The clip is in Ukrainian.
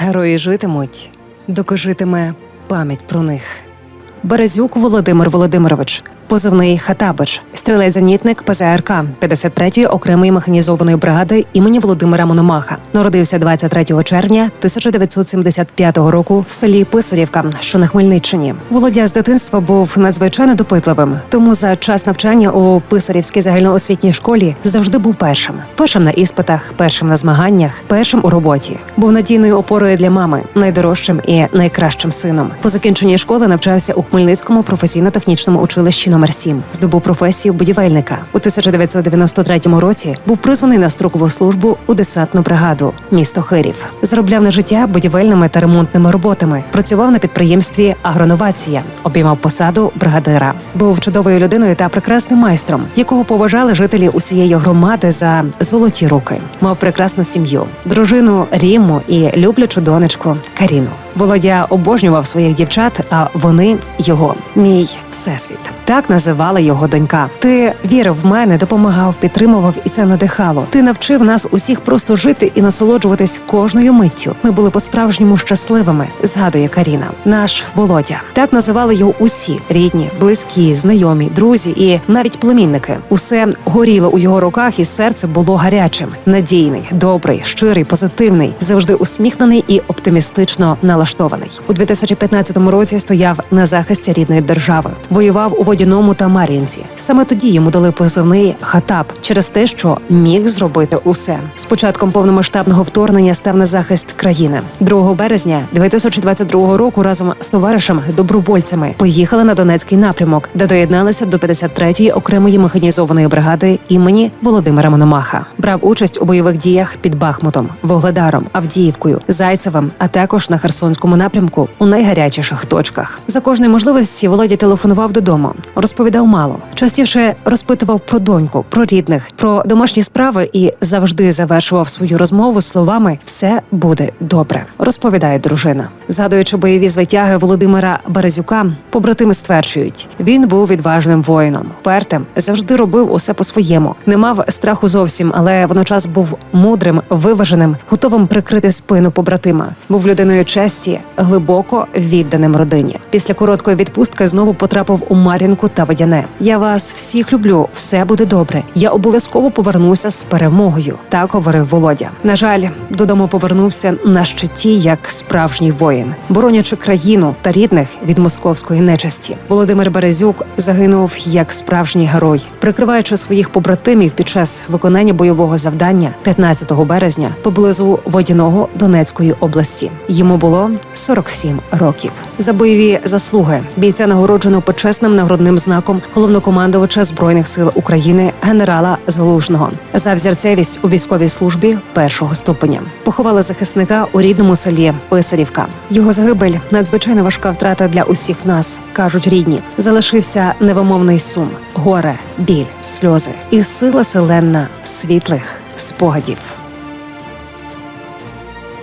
Герої житимуть, доки житиме пам'ять про них. Березюк Володимир Володимирович, позивний Хатабич, стрілець-зенітник ПЗРК 53-ї окремої механізованої бригади імені Володимира Мономаха. Народився 23 червня 1975 року в селі Писарівка, що на Хмельниччині. Володя з дитинства був надзвичайно допитливим, тому за час навчання у Писарівській загальноосвітній школі завжди був першим. Першим на іспитах, першим на змаганнях, першим у роботі. Був надійною опорою для мами, найдорожчим і найкращим сином. По закінченні школи навчався у Хмельницькому професійно-технічному училищі номер 7 Здобув професію будівельника. У 1993 році був призваний на строкову службу у десантну бригаду місто Хирів. Заробляв на життя будівельними та ремонтними роботами. Працював на підприємстві Агроновація, обіймав посаду бригадира. Був чудовою людиною та прекрасним майстром, якого поважали жителі усієї громади за золоті руки. Мав прекрасну сім'ю, дружину Ріму і люблячу донечку Каріну. Володя обожнював своїх дівчат, а вони його мій всесвіт. Так називала його донька. Ти вірив в мене, допомагав, підтримував, і це надихало. Ти навчив нас усіх просто жити і насолоджуватись кожною миттю. Ми були по-справжньому щасливими. Згадує Каріна. Наш Володя. Так називали його усі рідні, близькі, знайомі, друзі і навіть племінники. Усе горіло у його руках, і серце було гарячим, надійний, добрий, щирий, позитивний, завжди усміхнений і оптимістично налаштований. У 2015 році стояв на захисті рідної держави, воював у водяному та Мар'їнці. Саме тоді йому дали позивний Хатаб через те, що міг зробити усе. З початком повномасштабного вторгнення став на захист країни. 2 березня 2022 року разом з товаришем добровольцями поїхали на Донецький напрямок, де доєдналися до 53-ї окремої механізованої бригади імені Володимира Мономаха. Брав участь у бойових діях під Бахмутом, Вогледаром, Авдіївкою, Зайцевим, а також на Херсонському напрямку у найгарячіших точках. За кожної можливості Володя телефонував додому, розповідав мало. Частіше розпитував про доньку, про рідних, про домашні справи і завжди завершував свою розмову словами Все буде добре, розповідає дружина. Згадуючи бойові звитяги Володимира Березюка, побратими стверджують, він був відважним воїном, пертим, завжди робив усе по-своєму, не мав страху зовсім, але водночас був мудрим, виваженим, готовим прикрити спину побратима. Був людиною честі, глибоко відданим родині. Після короткої відпустки знову потрапив у Мар'їнку та Водяне. Я вас всіх люблю, все буде добре. Я обов'язково повернуся з перемогою. Так говорив Володя. На жаль, додому повернувся на щиті як справжній воїн, боронячи країну та рідних від московської нечисті. Володимир Березюк загинув як справжній герой, прикриваючи своїх побратимів під час виконання бойового завдання 15 березня поблизу водяного Донецької області. Йому було 47 років. За бойові заслуги бійця нагороджено почесним нагородним знаком головнокомандувача збройних сил України генерала Залужного за взірцевість у військовій службі першого ступеня. Поховали захисника у рідному селі Писарівка. Його загибель надзвичайно важка втрата для усіх нас, кажуть рідні. Залишився невимовний сум, горе, біль, сльози і сила селенна світлих спогадів.